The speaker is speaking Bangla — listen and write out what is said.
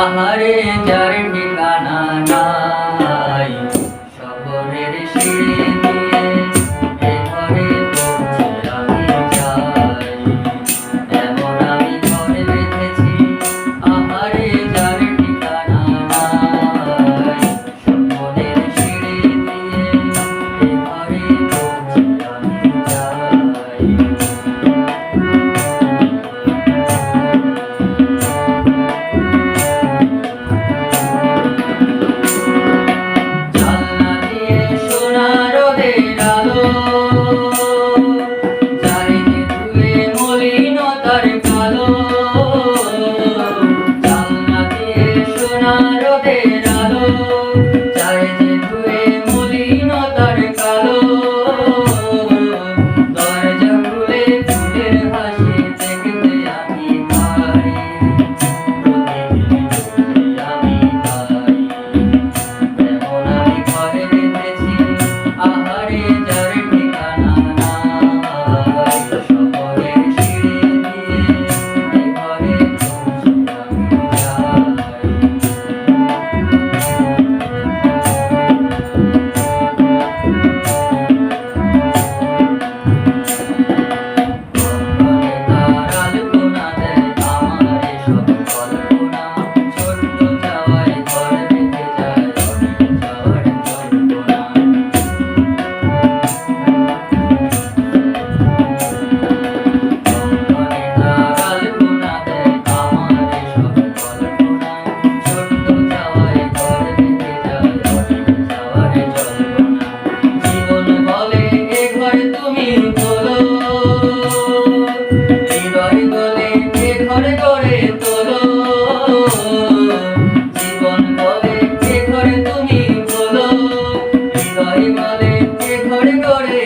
हमारे क्या I did. ঘরে বলে ঘরে ঘরে।